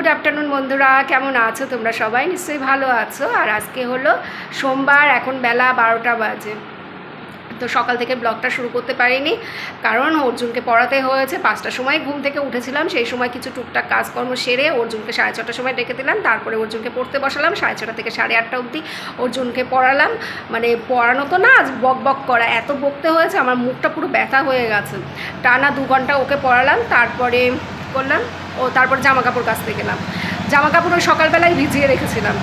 Good afternoon বন্ধুরা, কেমন আছো তোমরা সবাই? নিশ্চয়ই ভালো আছো। আর আজকে হলো সোমবার, এখন বেলা বারোটা বাজে। তো সকাল থেকে ব্লগটা শুরু করতে পারিনি, কারণ অর্জুনকে পড়াতে হয়েছে। পাঁচটার সময় ঘুম থেকে উঠেছিলাম, সেই সময় কিছু টুকটাক কাজকর্ম সেরে অর্জুনকে সাড়ে ছটার সময় ডেকে দিলাম। তারপরে অর্জুনকে পড়তে বসালাম, সাড়ে ছটা থেকে সাড়ে আটটা অবধি অর্জুনকে পড়ালাম। মানে পড়ানো তো না, বক বক করা, এত বকতে হয়েছে, আমার মুখটা পুরো ব্যথা হয়ে গেছে। টানা দু ঘণ্টা ওকে পড়ালাম, তারপরে করলাম ও তারপর জামা কাপড় কাচতে গেলাম। জামা কাপড় ওই সকালবেলায় ভিজিয়ে রেখেছিলাম।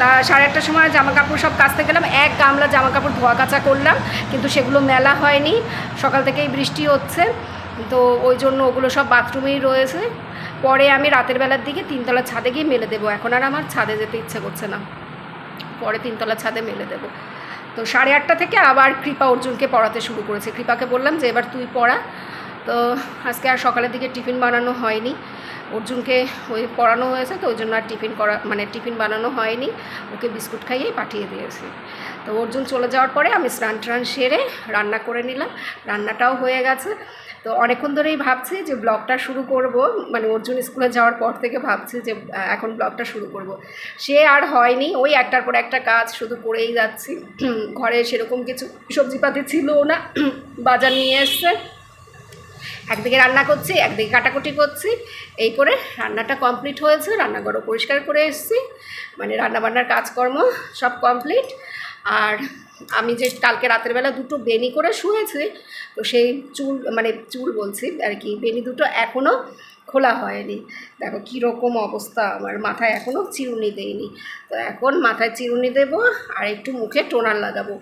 তা সাড়ে আটটার সময় জামা কাপড় সব কাচতে গেলাম, এক গামলা জামা কাপড় ধোয়া কাচা করলাম, কিন্তু সেগুলো মেলা হয়নি। সকাল থেকেই বৃষ্টি হচ্ছে, তো ওই জন্য ওগুলো সব বাথরুমেই রয়েছে। পরে আমি রাতের বেলার দিকে তিনতলার ছাদে গিয়ে মেলে দেবো। এখন আর আমার ছাদে যেতে ইচ্ছে করছে না। পরে তিনতলার ছাদে মেলে দেবো। তো সাড়ে আটটা থেকে আবার কৃপা অর্জুনকে পড়াতে শুরু করেছে। কৃপাকে বললাম যে, এবার তুই পড়া তো আজকে আর সকালের দিকে টিফিন বানানো হয়নি। অর্জুনকে ওই পড়ানো হয়েছে তো ওই জন্য আর টিফিন করা মানে টিফিন বানানো হয়নি। ওকে বিস্কুট খাইয়েই পাঠিয়ে দিয়েছি। তো অর্জুন চলে যাওয়ার পরে আমি স্নান ট্রান সেরে রান্না করে নিলাম। রান্নাটাও হয়ে গেছে। তো অনেকক্ষণ ধরেই ভাবছি যে ব্লগটা শুরু করব। মানে অর্জুন স্কুলে যাওয়ার পর থেকে ভাবছি যে এখন ব্লগটা শুরু করব। সে আর হয়নি। ওই একটার পর একটা কাজ শুধু করেই যাচ্ছি। ঘরে সেরকম কিছু সবজিপাতি ছিল না। বাজার নিয়ে এসছে। একদিকে রান্না করছি, একদিকে কাটাকুটি করছি। এই করে রান্নাটা কমপ্লিট হয়েছে, রান্নাঘরও পরিষ্কার করে এসেছি। মানে রান্নাবান্নার কাজকর্ম সব কমপ্লিট আর আমি যে কালকে রাতের বেলা দুটো বেনি করে শুয়েছি, তো সেই চুল মানে চুল বলছি, আর কি, বেনি দুটো এখনও খোলা হয়নি। দেখো কীরকম অবস্থা, আমার মাথায় এখনও চিরুনি দেয়নি। তো এখন মাথায় চিরুনি দেবো আর একটু মুখে টোনার লাগাবো।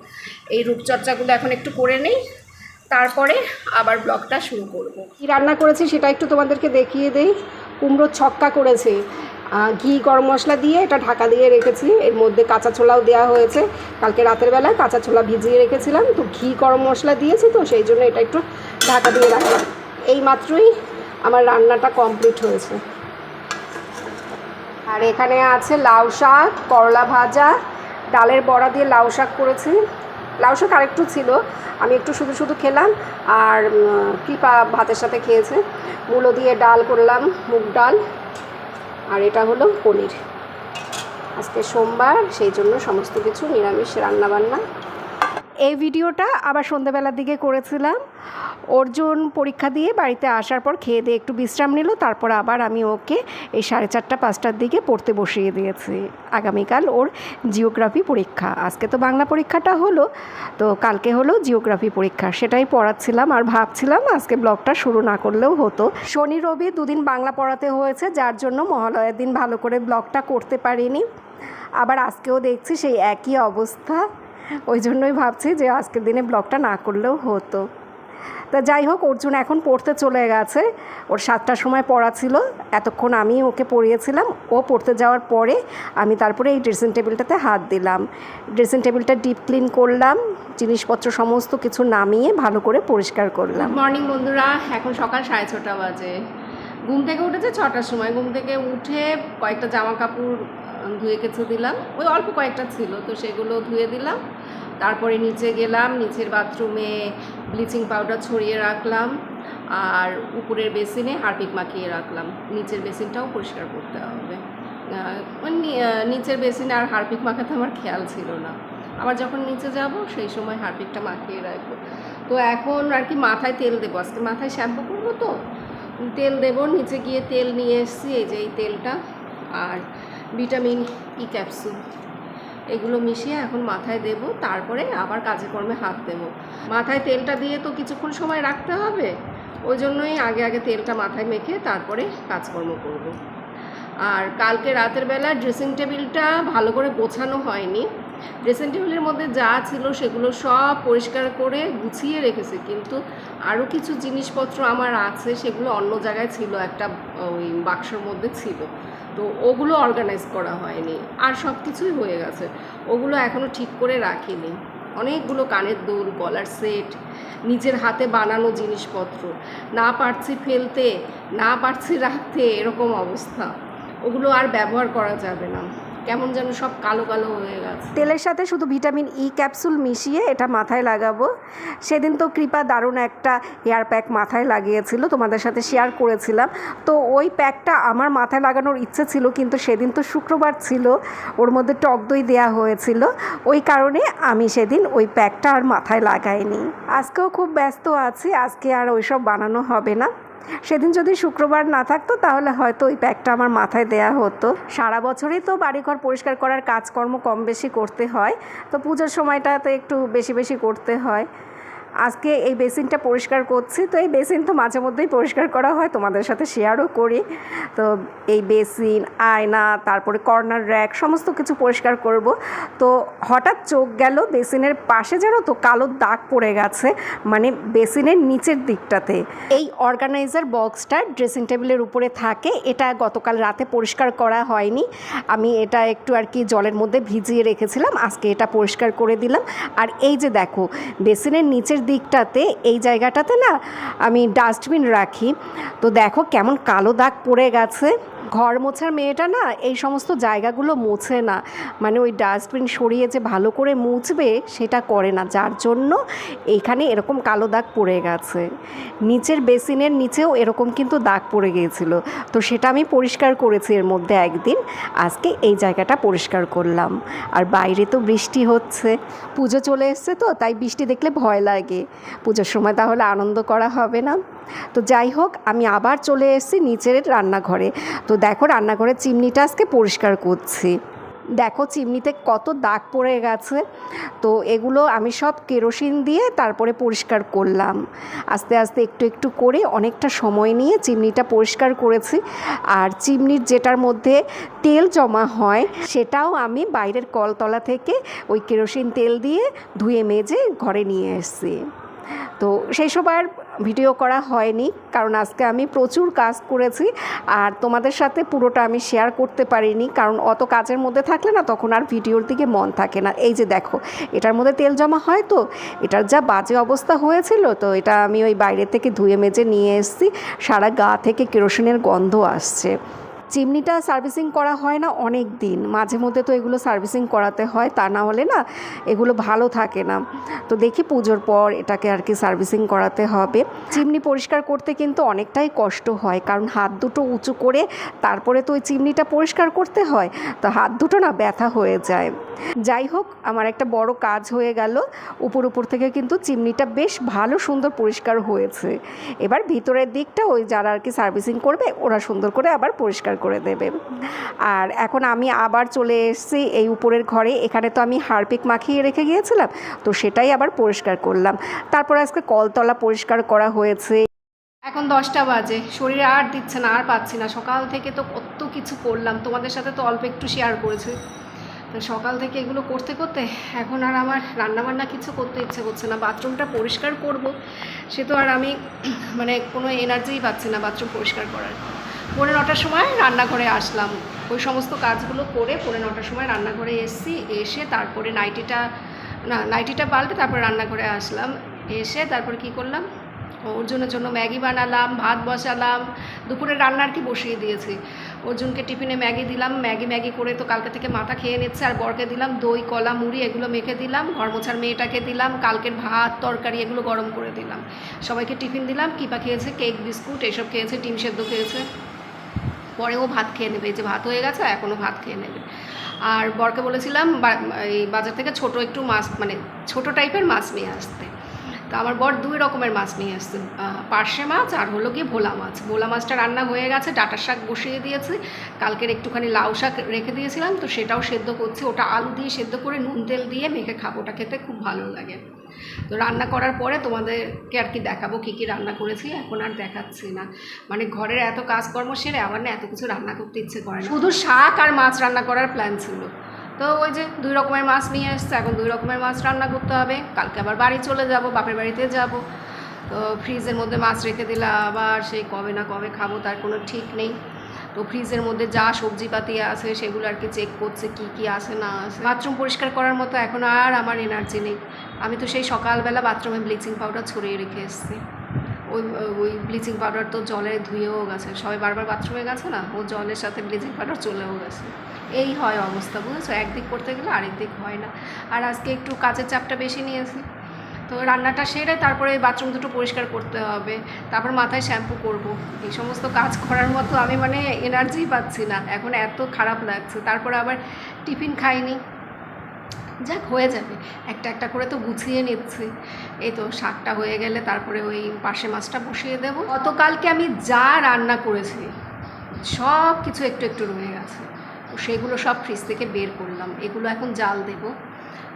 এই রূপচর্চাগুলো এখন একটু করে নেই তারপরে আবার ব্লগটা শুরু করব। কী রান্না করেছি সেটা একটু তোমাদেরকে দেখিয়ে দেই। কুমড়ো ছক্কা করেছি। ঘি, গরম মশলা দিয়ে এটা ঢাকা দিয়ে রেখেছি। এর মধ্যে কাঁচা ছোলাও দেওয়া হয়েছে। কালকে রাতের বেলায় কাঁচা ছোলা ভিজিয়ে রেখেছিলাম। তো ঘি, গরম মশলা দিয়েছি তো সেই জন্য এটা একটু ঢাকা দিয়ে রাখলাম। এই মাত্রই আমার রান্নাটা কমপ্লিট হয়েছে। আর এখানে আছে লাউ শাক, করলা ভাজা, ডালের বড়া দিয়ে লাউ শাক করেছি। লাউ শাক আরেকটু ছিল। আমি একটু শুধু শুধু খেলাম আর কৃপা ভাতের সাথে খেয়েছে। মূলো দিয়ে ডাল করলাম, মুগ ডাল। আর এটা হলো পনির। আজকে সোমবার, সেই জন্য সমস্ত কিছু নিরামিষ রান্নাবান্না। এই ভিডিওটা আবার সন্ধ্যাবেলার দিকে করেছিলাম। অর্জুন পরীক্ষা দিয়ে বাড়িতে আসার পর খেয়ে দিয়ে একটু বিশ্রাম নিল, তারপর আবার আমি ওকে এই সাড়ে চারটা, পাঁচটার দিকে পড়তে বসিয়ে দিয়েছি। আগামীকাল ওর জিওগ্রাফি পরীক্ষা। আজকে তো বাংলা পরীক্ষাটা হলো, তো কালকে হলো জিওগ্রাফি পরীক্ষা। সেটাই পড়াচ্ছিলাম আর ভাবছিলাম আজকে ব্লগটা শুরু না করলেও হতো। শনি, রবি দুদিন বাংলা পড়াতে হয়েছে, যার জন্য মহালয়ের দিন ভালো করে ব্লগটা করতে পারিনি। আবার আজকেও দেখছি সেই একই অবস্থা। ওই জন্যই ভাবছি যে আজকের দিনে ব্লগটা না করলেও হতো। তা যাই হোক, অর্জুন এখন পড়তে চলে গেছে। ওর সাতটার সময় পড়া ছিল। এতক্ষণ আমি ওকে পড়িয়েছিলাম। ও পড়তে যাওয়ার পরে আমি তারপরে এই ড্রেসিং টেবিলটাতে হাত দিলাম। ড্রেসিং টেবিলটা ডিপ ক্লিন করলাম। জিনিসপত্র সমস্ত কিছু নামিয়ে ভালো করে পরিষ্কার করলাম। মর্নিং বন্ধুরা। এখন সকাল সাড়ে ছটা বাজে। ঘুম থেকে উঠেছে ছটার সময়। ঘুম থেকে উঠে কয়েকটা জামা কাপড় ধুয়ে কেচে দিলাম। ওই অল্প কয়েকটা ছিল, তো সেগুলো ধুয়ে দিলাম। তারপরে নিচে গেলাম, নিচের বাথরুমে ব্লিচিং পাউডার ছড়িয়ে রাখলাম আর উপরের বেসিনে হারপিক মাখিয়ে রাখলাম। নিচের বেসিনটাও পরিষ্কার করতে হবে। নিচের বেসিনে আর হারপিক মাখাতে আমার খেয়াল ছিল না। আবার যখন নিচে যাব, সেই সময় হারপিকটা মাখিয়ে রাখব। তো এখন আর কি মাথায় তেল দেবো। আজকে মাথায় শ্যাম্পু করব তো? তেল দেবো, নিচে গিয়ে তেল নিয়ে এসেছি, এই যে এই তেলটা। আর ভিটামিন ই ক্যাপসুল এগুলো মিশিয়ে এখন মাথায় দেব, তারপরে আবার কাজে কর্মে হাত দেব। মাথায় তেলটা দিয়ে তো কিছুক্ষণ সময় রাখতে হবে, ওই জন্যই আগে আগে তেলটা মাথায় মেখে তারপরে কাজকর্ম করব। আর কালকে রাতের বেলা ড্রেসিং টেবিলটা ভালো করে গোছানো হয়নি। ড্রেসিং টেবিলের মধ্যে যা ছিল সেগুলো সব পরিষ্কার করে গুছিয়ে রেখেছি, কিন্তু আরও কিছু জিনিসপত্র আমার আছে, সেগুলো অন্য জায়গায় ছিল, একটা, ওই বাক্সর মধ্যে ছিল। তো ওগুলো অর্গানাইজ করা হয়নি। আর সব কিছুই হয়ে গেছে। ওগুলো এখনও ঠিক করে রাখিনি। অনেকগুলো কানের দুল, গলার সেট নিজের হাতে বানানো জিনিসপত্র, না পারছি ফেলতে, না পারছি রাখতে এরকম অবস্থা। ওগুলো আর ব্যবহার করা যাবে না। কেমন যেন সব কালো কালো হয়ে গেছে। তেলের সাথে শুধু ভিটামিন ই ক্যাপসুল মিশিয়ে এটা মাথায় লাগাবো। সেদিন তো কৃপা দারুণ একটা হেয়ার প্যাক মাথায় লাগিয়েছিল, তোমাদের সাথে শেয়ার করেছিলাম। তো ওই প্যাকটা আমার মাথায় লাগানোর ইচ্ছে ছিল, কিন্তু সেদিন তো শুক্রবার ছিল, ওর মধ্যে টক দই দেওয়া হয়েছিল। ওই কারণে আমি সেদিন ওই প্যাকটা আর মাথায় লাগাইনি। আজকেও খুব ব্যস্ত আছি, আজকে আর ওইসব বানানো হবে না। সেদিন যদি শুক্রবার না থাকতো, তাহলে হয়তো ওই প্যাকটা আমার মাথায় দেয়া হতো। সারা বছরই তো বাড়িঘর পরিষ্কার করার কাজকর্ম কম বেশি করতে হয়। তো পুজোর সময়টাতে একটু বেশি বেশি করতে হয়। আজকে এই বেসিনটা পরিষ্কার করছি। তো এই বেসিন তো মাঝে মধ্যেই পরিষ্কার করা হয়, তোমাদের সাথে শেয়ারও করি। তো এই বেসিন, আয়না, তারপরে কর্নার র্যাক, সমস্ত কিছু পরিষ্কার করব। তো হঠাৎ চোখ গেল, বেসিনের পাশে যেন তো কালো দাগ পড়ে গেছে মানে বেসিনের নিচের দিকটাতে। এই অর্গানাইজার বক্সটা ড্রেসিং টেবিলের উপরে থাকে, এটা গতকাল রাতে পরিষ্কার করা হয়নি। আমি এটা একটু আর কি জলের মধ্যে ভিজিয়ে রেখেছিলাম, আজকে এটা পরিষ্কার করে দিলাম। আর এই যে দেখো, বেসিনের নিচের দিকটাতে এই জায়গাটাতে না আমি ডাস্টবিন রাখি। তো দেখো কেমন কালো দাগ পড়ে গেছে। ঘর মোছার মেয়েটা না, এই সমস্ত জায়গাগুলো মোছে না। মানে ওই ডাস্টবিন সরিয়ে যে ভালো করে মুছবে, সেটা করে না। যার জন্য এইখানে এরকম কালো দাগ পড়ে গেছে। নিচের বেসিনের নিচেও এরকম কিন্তু দাগ পড়ে গিয়েছিল। তো সেটা আমি পরিষ্কার করেছি এর মধ্যে একদিন। আজকে এই জায়গাটা পরিষ্কার করলাম। আর বাইরে তো বৃষ্টি হচ্ছে। পুজো চলে এসছে তো, তাই বৃষ্টি দেখলে ভয় লাগে। পুজোর সময় তাহলে আনন্দ করা হবে না? তো যাই হোক, আমি আবার চলে এসেছি নিচের রান্নাঘরে। তো দেখো, রান্নাঘরের চিমনিটা আজকে পরিষ্কার করছি। দেখো, চিমনিতে কত দাগ পড়ে গেছে। তো এগুলো আমি সব কেরোসিন দিয়ে তারপরে পরিষ্কার করলাম। আস্তে আস্তে একটু একটু করে অনেকটা সময় নিয়ে চিমনিটা পরিষ্কার করেছি। আর চিমনির যেটার মধ্যে তেল জমা হয়, সেটাও আমি বাইরের কলতলা থেকে ওই কেরোসিন তেল দিয়ে ধুয়ে মেজে ঘরে নিয়ে এসেছি। তো সেই সব আর ভিডিও করা হয়নি, কারণ আজকে আমি প্রচুর কাজ করেছি আর তোমাদের সাথে পুরোটা আমি শেয়ার করতে পারিনি, কারণ অত কাজের মধ্যে থাকলে না তখন আর ভিডিওর দিকে মন থাকে না। এই যে দেখো, এটার মধ্যে তেল জমা হয় তো, এটার যা বাজে অবস্থা হয়েছিল তো এটা আমি ওই বাইরে থেকে ধুয়ে মেজে নিয়ে এসেছি, সারা গা থেকে কেরোসিনের গন্ধ আসছে। চিমনিটা সার্ভিসিং করা হয় না অনেক দিন। মাঝে মধ্যে তো এগুলো সার্ভিসিং করাতে হয়, তা না হলে না এগুলো ভালো থাকে না। তো দেখি পুজোর পর এটাকে আর কি সার্ভিসিং করাতে হবে। চিমনি পরিষ্কার করতে কিন্তু অনেকটাই কষ্ট হয়, কারণ হাত দুটো উঁচু করে তারপরে তো ওই চিমনিটা পরিষ্কার করতে হয়, তো হাত দুটো না ব্যথা হয়ে যায়। যাই হোক, আমার একটা বড় কাজ হয়ে গেল। উপর উপর থেকে কিন্তু চিমনিটা বেশ ভালো সুন্দর পরিষ্কার হয়েছে। এবার ভিতরের দিকটা ওই যারা আর কি সার্ভিসিং করবে, ওরা সুন্দর করে আবার পরিষ্কার করে দেবে। আর এখন আমি আবার চলে এসেছি এই উপরের ঘরে। এখানে তো আমি হারপিক মাখিয়ে রেখে গিয়েছিলাম, তো সেটাই আবার পরিষ্কার করলাম। তারপর আজকে কলতলা পরিষ্কার করা হয়েছে। এখন দশটা বাজে, শরীরে আর দিচ্ছে না, আর পাচ্ছি না। সকাল থেকে তো কত কিছু করলাম, তোমাদের সাথে তো অল্প একটু শেয়ার করেছি। সকাল থেকে এগুলো করতে করতে এখন আর আমার রান্নাবান্না কিছু করতে ইচ্ছে করছে না। বাথরুমটা পরিষ্কার করব, সে তো আর আমি মানে কোনো এনার্জিই পাচ্ছি না বাথরুম পরিষ্কার করার। পৌনে নটার সময় রান্নাঘরে আসলাম। ওই সমস্ত কাজগুলো করে পৌনে নটার সময় রান্নাঘরে এসেছি, এসে তারপরে নাইটিটা, না, নাইটিটা পাল্টে তারপরে রান্নাঘরে আসলাম। এসে তারপরে কি করলাম? অর্জুনের জন্য ম্যাগি বানালাম, ভাত বসালাম, দুপুরে রান্নার কি বসিয়ে দিয়েছি। অর্জুনকে টিফিনে ম্যাগি দিলাম, ম্যাগি ম্যাগি করে তো কালকে থেকে মাথা খেয়ে নিচ্ছে, আর বরকে দিলাম, দই, কলা, মুড়ি এগুলো মেখে দিলাম ঘর মোছার মেয়েটাকে দিলাম, কালকের ভাত, তরকারি এগুলো গরম করে দিলাম। সবাইকে টিফিন দিলাম, কিপা খেয়েছে, কেক, বিস্কুট, এসব খেয়েছে, ডিম সেদ্ধ খেয়েছে। পরে ও ভাত খেয়ে নেবে। যে ভাত হয়ে গেছে এখনও ভাত খেয়ে নেবে। আর বরকে বলেছিলাম এই বাজার থেকে ছোট একটু মাছ মানে ছোট টাইপের মাছ নিয়ে আসতে। তো আমার বর দুই রকমের মাছ নিয়ে আসছে। পার্শে মাছ আর হলো গিয়ে ভোলা মাছ। ভোলা মাছটা রান্না হয়ে গেছে ডাটার শাক বসিয়ে দিয়েছি। কালকের একটুখানি লাউ শাক রেখে দিয়েছিলাম, তো সেটাও সেদ্ধ করছি। ওটা আলু দিয়ে সেদ্ধ করে নুন তেল দিয়ে মেখে খাব। ওটা খেতে খুব ভালো লাগে। তো রান্না করার পরে তোমাদেরকে আর কি দেখাবো কী কী রান্না করেছি। এখন আর দেখাচ্ছি না। মানে ঘরের এত কাজকর্ম সেরে আমার না এত কিছু রান্না করতে ইচ্ছে করে না। শুধু শাক আর মাছ রান্না করার প্ল্যান ছিল। তো ওই যে দুই রকমের মাছ নিয়ে এসছে, এখন দুই রকমের মাছ রান্না করতে হবে। কালকে আবার বাড়ি চলে যাব, বাপের বাড়িতে যাব। তো ফ্রিজের মধ্যে মাছ রেখে দিলে আবার সেই কবে না কবে খাব তার কোনো ঠিক নেই। তো ফ্রিজের মধ্যে যা সবজিপাতি আছে সেগুলো আর কি চেক করছে, কি কি আছে, না আছে। বাথরুম পরিষ্কার করার মতো এখন আর আমার এনার্জি নেই। আমি তো সেই সকালবেলা বাথরুমে ব্লিচিং পাউডার ছড়িয়ে রেখে এসেছি। ওই ওই ব্লিচিং পাউডার তো জলে ধুয়েও গেছে। সবাই বারবার বাথরুমে গেছে না? ও জলের সাথে ব্লিচিং পাউডার চলেও গেছে। এই হয় অবস্থা বুঝেছ একদিক করতে গেলে আরেক দিক হয় না। আর আজকে একটু কাজের চাপটা বেশি নিয়েছি। তো রান্নাটা সেরে তারপরে বাথরুম দুটো পরিষ্কার করতে হবে। তারপর মাথায় শ্যাম্পু করব। এই সমস্ত কাজ করার মতো আমি মানে এনার্জি পাচ্ছি না। এখন এত খারাপ লাগছে। তারপরে আবার টিফিন খাইনি। যাক, হয়ে যাবে। একটা একটা করে তো গুছিয়ে নিচ্ছি। এই তো শাকটা হয়ে গেলে তারপরে ওই পাশে মাছটা বসিয়ে দেবো। গতকালকে আমি যা রান্না করেছি সব কিছু একটু একটু রয়ে গেছে। তো সেগুলো সব ফ্রিজ থেকে বের করলাম। এগুলো এখন জাল দেব।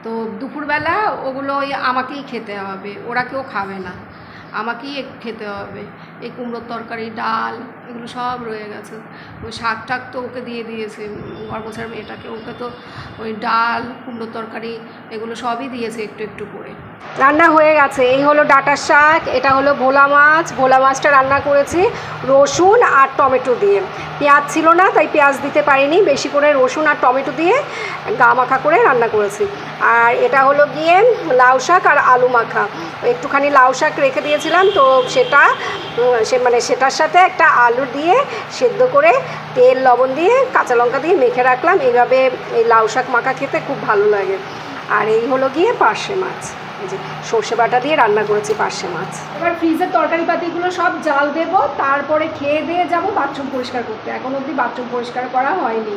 তো দুপুরবেলা ওগুলো ওই আমাকেই খেতে হবে, ওরা কেউ খাবে না। আমাকেই খেতে হবে। এই কুমড়োর তরকারি, ডাল, এগুলো সব রয়ে গেছে। ওই শাক টাক তো ওকে দিয়ে দিয়েছে গর্বছার মেয়েটাকে। ওকে তো ওই ডাল, কুমড়োর তরকারি, এগুলো সবই দিয়েছে একটু একটু করে। রান্না হয়ে গেছে। এই হলো ডাটার শাক, এটা হলো ভোলা মাছ। ভোলা মাছটা রান্না করেছি রসুন আর টমেটো দিয়ে। পেঁয়াজ ছিল না, তাই পেঁয়াজ দিতে পারিনি। বেশি করে রসুন আর টমেটো দিয়ে গা মাখা করে রান্না করেছি। আর এটা হলো গিয়ে লাউ শাক আর আলু মাখা। একটুখানি লাউ শাক রেখে দিয়েছিলাম, তো সেটা সে মানে সেটার সাথে একটা আলু দিয়ে সেদ্ধ করে তেল, লবণ দিয়ে কাঁচা লঙ্কা দিয়ে মেখে রাখলাম। এইভাবে এই লাউ শাক মাখা খেতে খুব ভালো লাগে। আর এই হলো গিয়ে পার্শে মাছ। যে সর্ষে বাটা দিয়ে রান্না করেছি পার্শে মাছ। এবার ফ্রিজের তরকারি পাতিগুলো সব জাল দেব, তারপরে খেয়ে দিয়ে যাব, বাথরুম পরিষ্কার করতে। এখন অবধি বাথরুম পরিষ্কার করা হয়নি।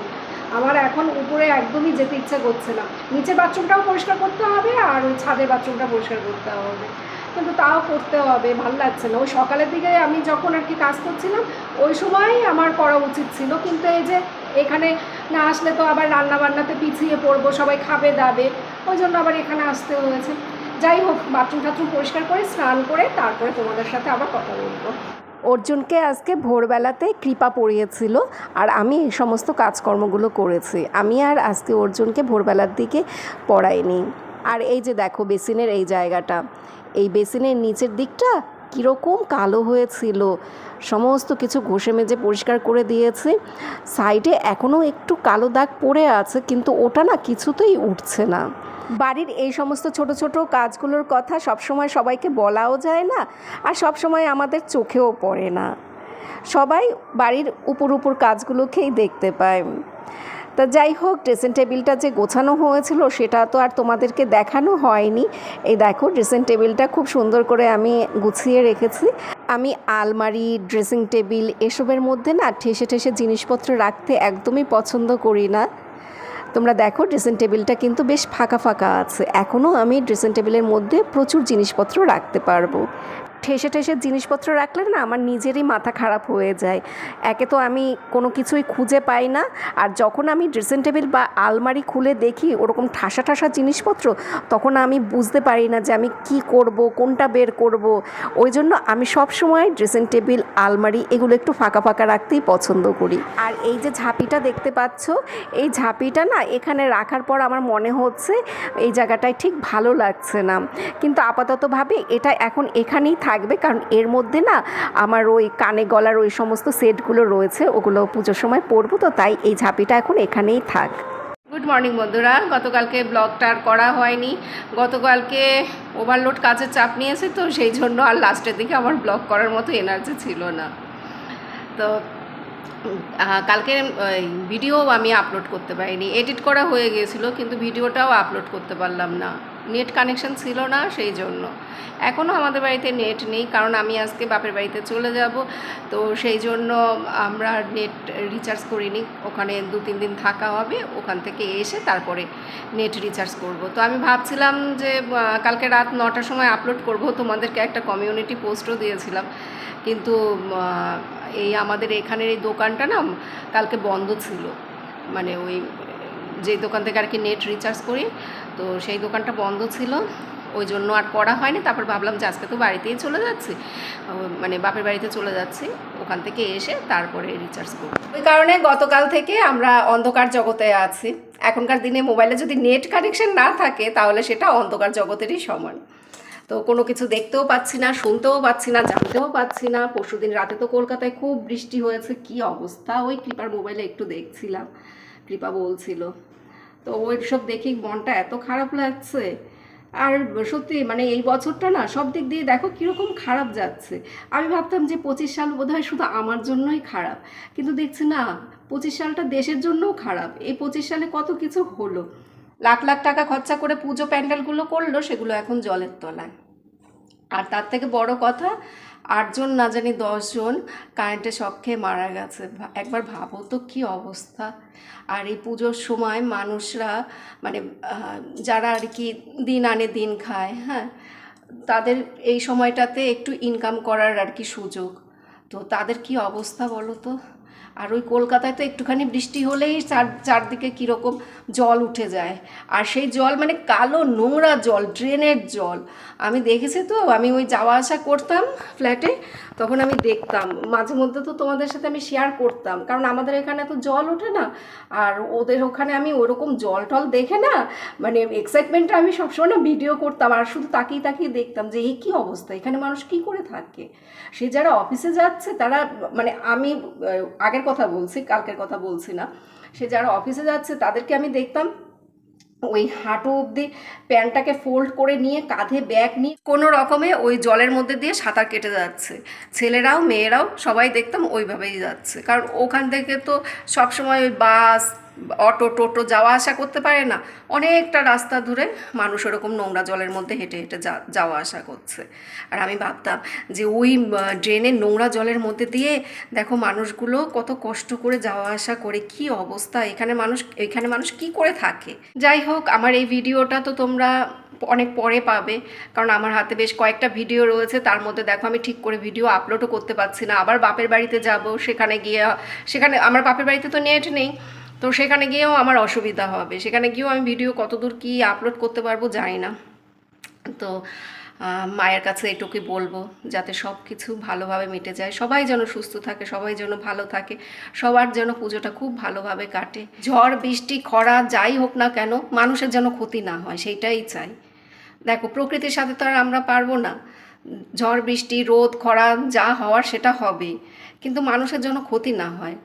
আমার এখন উপরে একদমই যেতে ইচ্ছা করছে না। নিচের বাথরুমটাও পরিষ্কার করতে হবে আর ওই ছাদের বাথরুমটা পরিষ্কার করতে হবে। কিন্তু তাও করতে হবে, ভালো লাগছে না। ওই সকালের দিকে আমি যখন আর কি কাজ করছিলাম, ওই সময় আমার করা উচিত ছিল। কিন্তু এই যে এখানে না আসলে তো আবার রান্না বান্নাতে পিছিয়ে পড়ব, সবাই খাবে দাবে, ওই জন্য আবার এখানে আসতে হয়েছে। যাই হোক, বাথরুম টাথরুম পরিষ্কার করে, স্নান করে, তারপরে তোমাদের সাথে আবার কথা বলব। অর্জুনকে আজকে ভোরবেলাতে কৃপা পড়িয়েছিল আর আমি এই সমস্ত কাজকর্মগুলো করেছি। আমি আর আজকে অর্জুনকে ভোরবেলার দিকে পড়াইনি। আর এই যে দেখো, বেসিনের এই জায়গাটা, এই বেসিনের নিচের দিকটা কীরকম কালো হয়েছিল। সমস্ত কিছু ঘষে মেজে পরিষ্কার করে দিয়েছি। সাইডে এখনও একটু কালো দাগ পড়ে আছে, কিন্তু ওটা না কিছুতেই উঠছে না। বাড়ির এই সমস্ত ছোট ছোট কাজগুলোর কথা সবসময় সবাইকে বলাও যায় না আর সবসময় আমাদের চোখেও পড়ে না। সবাই বাড়ির উপর উপর কাজগুলোকেই দেখতে পায়। তা যাই হোক ড্রেসিং টেবিলটা যে গোছানো হয়েছিল সেটা তো আর তোমাদেরকে দেখানো হয়নি। এই দেখো ড্রেসিং টেবিলটা খুব সুন্দর করে আমি গুছিয়ে রেখেছি। আমি আলমারি ড্রেসিং টেবিল এসবের মধ্যে না ঠেসে ঠেসে জিনিসপত্র রাখতে একদমই পছন্দ করি না। তোমরা দেখো ড্রেসিং টেবিলটা কিন্তু বেশ ফাঁকা ফাঁকা আছে। এখনও আমি ড্রেসিং টেবিলের মধ্যে প্রচুর জিনিসপত্র রাখতে পারব। ঠেসে ঠেসে জিনিসপত্র রাখলে না আমার নিজেরই মাথা খারাপ হয়ে যায়। একে তো আমি কোনো কিছুই খুঁজে পাই না। আর যখন আমি ড্রেসিং টেবিল বা আলমারি খুলে দেখি ওরকম ঠাসা ঠাসা জিনিসপত্র, তখন আমি বুঝতে পারি না যে আমি কি করব, কোনটা বের করব। ওই জন্য আমি সব সময় ড্রেসিং টেবিল আলমারি এগুলো একটু ফাঁকা ফাঁকা রাখতেই পছন্দ করি। আর এই যে ঝাঁপিটা দেখতে পাচ্ছ, এই ঝাঁপিটা না এখানে রাখার পর আমার মনে হচ্ছে এই জায়গাটায় ঠিক ভালো লাগছে না। কিন্তু আপাতত ভাবি এটা এখন এখানেই থাকবে, কারণ এর মধ্যে না আমার ওই কানে গলার ওই সমস্ত সেটগুলো রয়েছে, ওগুলো পুজোর সময় পরবো, তো তাই এই ঝাঁপিটা এখন এখানেই থাক। গুড মর্নিং বন্ধুরা, গতকালকে ব্লগটা আর করা হয়নি। গতকালকে ওভারলোড কাজের চাপ নিয়েছে, তো সেই জন্য আর লাস্টের দিকে আমার ব্লগ করার মতো এনার্জি ছিল না। তো কালকে ভিডিও আমি আপলোড করতে পারিনি। এডিট করা হয়ে গিয়েছিল, কিন্তু ভিডিওটাও আপলোড করতে পারলাম না। নেট কানেকশন ছিল না সেই জন্য। এখনও আমাদের বাড়িতে নেট নেই, কারণ আমি আজকে বাপের বাড়িতে চলে যাব। তো সেই জন্য আমরা নেট রিচার্জ করিনি। ওখানে দু, তিন দিন থাকা হবে, ওখান থেকে এসে তারপরে নেট রিচার্জ করব। তো আমি ভাবছিলাম যে কালকে রাত নটার সময় আপলোড করব। তোমাদেরকে একটা কমিউনিটি পোস্টও দিয়েছিলাম। কিন্তু এই আমাদের এখানের এই দোকানটা না কালকে বন্ধ ছিল। মানে ওই যে দোকান থেকে আর কি নেট রিচার্জ করি। তো সেই দোকানটা বন্ধ ছিল। ওই জন্য আর করা হয়নি। তারপর ভাবলাম যে আজকে তো বাড়িতেই চলে যাচ্ছি। মানে বাপের বাড়িতে চলে যাচ্ছি। ওখান থেকে এসে তারপরে রিচার্জ করব। ওই কারণে গতকাল থেকে আমরা অন্ধকার জগতে আছি। এখনকার দিনে মোবাইলে যদি নেট কানেকশন না থাকে, তাহলে সেটা অন্ধকার জগতেরই সমান। তো কোনো কিছু দেখতেও পাচ্ছি না, শুনতেও পাচ্ছি না, জানতেও পাচ্ছি না। পরশুদিন রাতে তো কলকাতায় খুব বৃষ্টি হয়েছে। কি অবস্থা? ওই কৃপার মোবাইলে একটু দেখছিলাম। কৃপা বলছিল। তো ওই সব দেখেই মনটা এত খারাপ লাগছে। আর সত্যি মানে এই বছরটা না সব দিক দিয়ে দেখো কীরকম খারাপ যাচ্ছে। আমি ভাবতাম যে পঁচিশ সাল বোধহয় শুধু আমার জন্যই খারাপ। কিন্তু দেখছি না, পঁচিশ সালটা দেশের জন্যও খারাপ। এই পঁচিশ সালে কত কিছু হলো। লাখ লাখ টাকা খরচা করে পুজো প্যান্ডেলগুলো করল, সেগুলো এখন জলের তলায়। আর তার থেকে বড় কথা আটজন না জানি দশজন কারেন্টের শখে খেয়ে মারা গেছে। একবার ভাবো তো কী অবস্থা। আর এই পুজোর সময় মানুষরা মানে যারা আর কি দিন আনে দিন খায় হ্যাঁ তাদের এই সময়টাতে একটু ইনকাম করার আর কি সুযোগ। তো তাদের কি অবস্থা বলো তো? আর ওই কলকাতায় তো একটুখানি বৃষ্টি হলেই চার, চারদিকে কীরকম জল উঠে যায়। আর সেই জল মানে কালো নোংরা জল, ড্রেনের জল। আমি দেখেছি তো, আমি ওই যাওয়া আসা করতাম ফ্ল্যাটে, তখন আমি দেখতাম। মাঝে মধ্যে তো তোমাদের সাথে আমি শেয়ার করতাম, কারণ আমাদের এখানে তো জল ওঠে না। আর ওদের ওখানে আমি ওরকম জল টল দেখে না মানে এক্সাইটমেন্টটা আমি সবসময় না ভিডিও করতাম। আর শুধু তাকিয়ে তাকিয়ে দেখতাম যে এই কী অবস্থা? এখানে মানুষ কি করে থাকে? সে যারা অফিসে যাচ্ছে, তারা মানে আমি আগের কথা বলছি, কালকের কথা বলছি না। সে যারা অফিসে যাচ্ছে, তাদেরকে আমি দেখতাম, ওই হাঁটু অবধি প্যান্টটাকে ফোল্ড করে নিয়ে কাঁধে ব্যাগ নিয়ে কোনো রকমে ওই জলের মধ্যে দিয়ে সাঁতার কেটে যাচ্ছে। ছেলেরাও, মেয়েরাও সবাই দেখতাম ওইভাবেই যাচ্ছে। কারণ ওখান থেকে তো সবসময় ওই বাস অটো টোটো যাওয়া আসা করতে পারে না। অনেকটা রাস্তা ধরে মানুষ ওরকম নোংরা জলের মধ্যে হেঁটে হেঁটে যাওয়া আসা করছে। আর আমি ভাবতাম যে ওই ড্রেনের নোংরা জলের মধ্যে দিয়ে দেখো মানুষগুলো কত কষ্ট করে যাওয়া আসা করে, কি অবস্থা, এখানে মানুষ এখানে মানুষ কি করে থাকে। যাই হোক, আমার এই ভিডিওটা তো তোমরা অনেক পরে পাবে, কারণ আমার হাতে বেশ কয়েকটা ভিডিও রয়েছে, তার মধ্যে দেখো আমি ঠিক করে ভিডিও আপলোডও করতে পারছি না। আবার বাপের বাড়িতে যাব, সেখানে গিয়ে, সেখানে, আমার বাপের বাড়িতে তো নেট নেই তো সেখানে গিয়েও আমার অসুবিধা হবে। সেখানে গিয়েও আমি ভিডিও কতদূর কি আপলোড করতে পারব জানি না। তো মায়ের কাছে এটুকুই বলব, যাতে সব কিছু ভালোভাবে মিটে যায়। সবাই যেন সুস্থ থাকে, সবাই যেন ভালো থাকে, সবার যেন পুজোটা খুব ভালোভাবে কাটে। ঝড়, বৃষ্টি, খরা, যাই হোক না কেন, মানুষের যেন ক্ষতি না হয়, সেইটাই চাই। দেখো, প্রকৃতির সাথে তো আর আমরা পারব না। ঝড়, বৃষ্টি, রোদ, খরা, যা হওয়ার সেটা হবে কিন্তু মানুষের যেন ক্ষতি না হয়।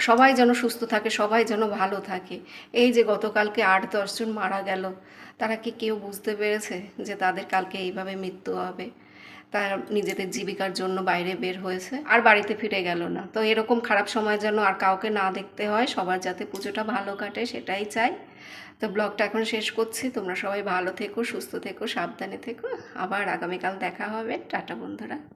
সবাই যেন সুস্থ থাকে, সবাই যেন ভালো থাকে। এই যে গতকালকে আট দশজন মারা গেল, তারা কি কেউ বুঝতে পেরেছে যে তাদের কালকে এইভাবে মৃত্যু হবে? তারা নিজেদের জীবিকার জন্য বাইরে বের হয়েছে আর বাড়িতে ফিরে গেল না। তো এরকম খারাপ সময় যেন আর কাউকে না দেখতে হয়, সবার যাতে পুজোটা ভালো কাটে সেটাই চাই। তো ব্লগটা এখন শেষ করছি, তোমরা সবাই ভালো থেকো, সুস্থ থেকো, সাবধানে থেকো। আবার আগামীকাল দেখা হবে। টাটা বন্ধুরা।